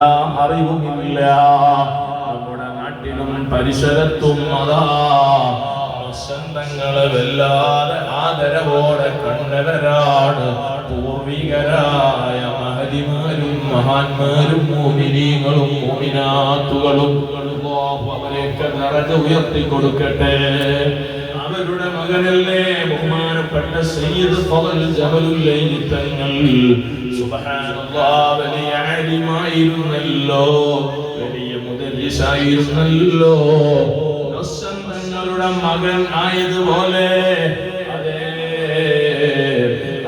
അറിവുമില്ല. നമ്മുടെ നാട്ടിലും പരിസരത്തും അതാ വല്ലാതെ ആദരവോടെ കണ്ടവരാണ് പൂർവികരായ മഹതിമാരും മഹാന്മാരും മോമിനീങ്ങളും മോമിനാത്തുകളും. അവരെയൊക്കെ നിറഞ്ഞ ഉയർത്തി കൊടുക്കട്ടെ. അവരുടെ മകനല്ലേ ബഹുമാനപ്പെട്ട സയ്യിദ് ഫതൽ ജബലുല്ലൈലി തങ്ങൾ. വലിയ ആലിമായിരുന്നല്ലോ വലിയ മുതലിസായിരുന്നല്ലോ തങ്ങളുടെ മകൻ ആയതുപോലെ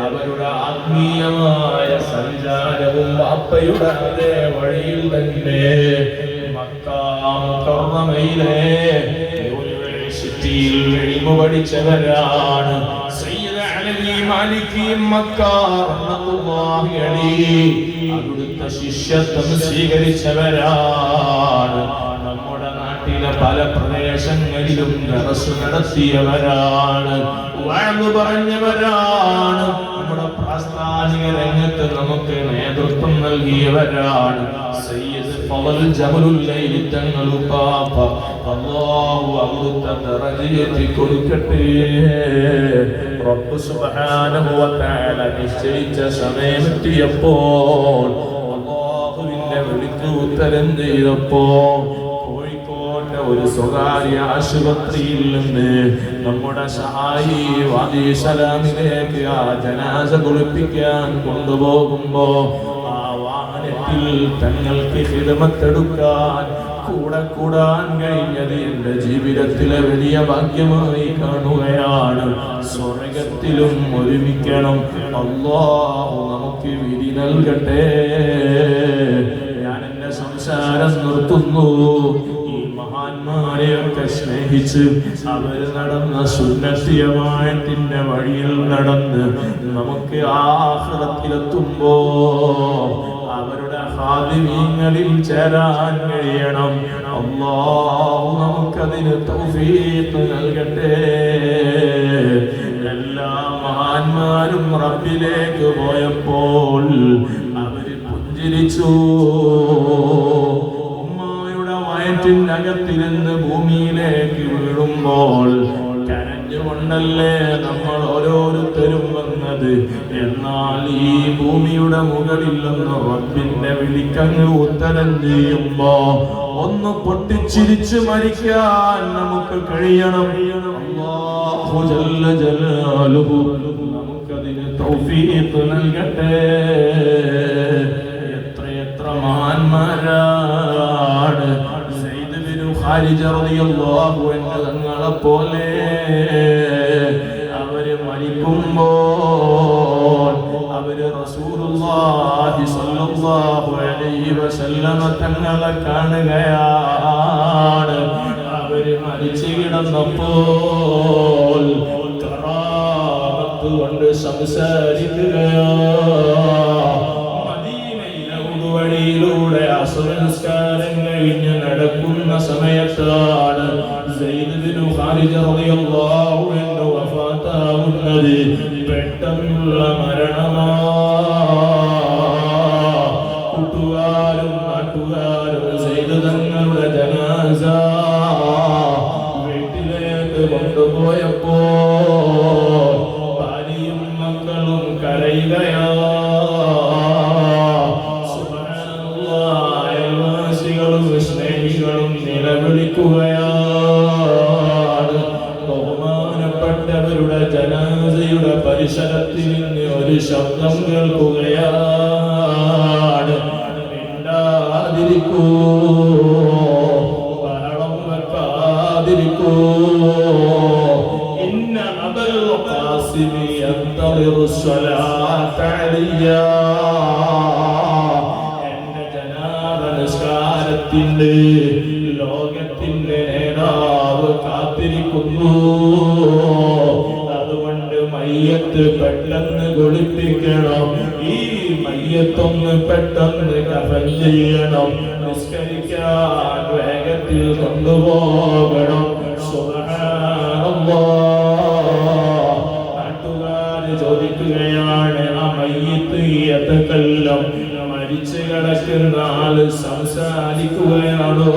അവരുടെ ആത്മീയമായ സഞ്ചാരവും ബാപ്പയുടെ അതേ വഴിയിൽ തന്നെ മക്കാമയിലെ സിറ്റിയിൽ എളിമ പഠിച്ചവരാണ്. അവിടുത്തെ ശിഷ്യത്വം സ്വീകരിച്ചവരാണ്. നാട്ടിലെ പല പ്രദേശങ്ങളിലും ദറസ് നടത്തിയവരാണ്. വഴങ്ങു പറഞ്ഞവരാണ്. നമ്മുടെ പ്രാസ്ഥാനിക രംഗത്ത് നമുക്ക് നേതൃത്വം നൽകിയവരാണ്. സയ്യിദ് റബ്ബ് സുബ്ഹാനഹു നിശ്ചയിച്ച സമയമെത്തിയപ്പോൾ അല്ലാഹുവിന്റെ ഉത്തരം കോഴിക്കോട്ടെ ഒരു സ്വകാര്യ ആശുപത്രിയിൽ നിന്ന് നമ്മുടെ സഹായി വാദി സലാമിലേക്ക് ആ ജനാസ കുളിപ്പിക്കാൻ കൊണ്ടുപോകുമ്പോ ആ വാഹനത്തിൽ തങ്ങൾക്ക് ഹിതമത്തെടുക്കാൻ കൂടെ കൂടാൻ കഴിഞ്ഞത് എന്റെ ജീവിതത്തിലെ വലിയ ഭാഗ്യമായി കാണുകയാണ്. സ്വർഗത്തിലും ഒരുമിക്കണം. അള്ളാഹു നമുക്ക് വിധി നൽകട്ടെ. ഞാൻ എന്റെ സംസാരം നിർത്തുന്നു. ഈ സ്നേഹിച്ച് അവർ നടന്ന സുന്നത്തിയമായത്തിന്റെ വഴിയിൽ നടന്ന് നമുക്ക് ആഹ്ലത്തിലെത്തുമ്പോ അവരുടെ ഹാദിമീങ്ങളിൽ ചേരാൻ കഴിയണം. അള്ളാഹു നമുക്കതിന് തൗഫീഖ് നൽകട്ടെ. എല്ലാ മഹാന്മാരും റബ്ബിലേക്ക് പോയപ്പോൾ അവർ പുഞ്ചിരിച്ചു. വയറ്റിനകത്തിരുന്ന് ഭൂമിയിലേക്ക് വീഴുമ്പോൾ കരഞ്ഞുകൊണ്ടല്ലേ നമ്മൾ ഓരോരുത്തരും വന്നത്? എന്നാൽ ഈ ഭൂമിയുടെ മുകളിൽ നിന്ന് റബ്ബിന്റെ വിളിക്കങ്ങ് ഉത്തരം ചെയ്യുമ്പോ ഒന്ന് പൊട്ടിച്ചിരിച്ച് മരിക്കാൻ നമുക്ക് കഴിയണം. നമുക്കതിന് തൗഫീഖ് നൽകട്ടെ. എത്ര മഹാന്മാരാണ് തങ്ങളെ പോലെ അവർ മരിക്കുമ്പോൾ അവർ റസൂലുള്ളാഹി സ്വല്ലല്ലാഹു അലൈഹി വസല്ലമ തങ്ങളെ കാണുകയാണ്. അവർ മരിച്ചു കിടന്നപ്പോൾ കൊണ്ട് സംസാരിക്കുകയാണ്. മദീനയിലെ വഴിയിലൂടെ അസുരസ്കാരം കഴിഞ്ഞ് നടക്കുന്ന സമയത്താണ് പെട്ടെന്നുള്ള മരണമാ ജനാസയുടെ പരിസരത്തിൽ നിന്ന് ഒരു ശബ്ദം കേൾക്കുകയാണ്. മിണ്ടാതിരിക്കൂ. ഇന്ന അബൽ ഖാസിമി ലോകത്തിന്റെ നേതാവ് കാത്തിരിക്കുന്നു. മയ്യത്ത് പെട്ടെന്ന് കുളിപ്പിക്കണം. ഈ മയ്യത്തൊന്ന് പെട്ടെന്ന് കഫൻ ചെയ്യണം. നിസ്കരിക്കാൻ വേഗത്തിൽ കൊണ്ടുപോകണം. നാട്ടുകാര് ചോദിക്കുകയാണ് ആ മയ്യത്ത് യതകല്ലം മരിച്ചു കിടക്കുന്ന ആൾ സംസാരിക്കുകയാണോ?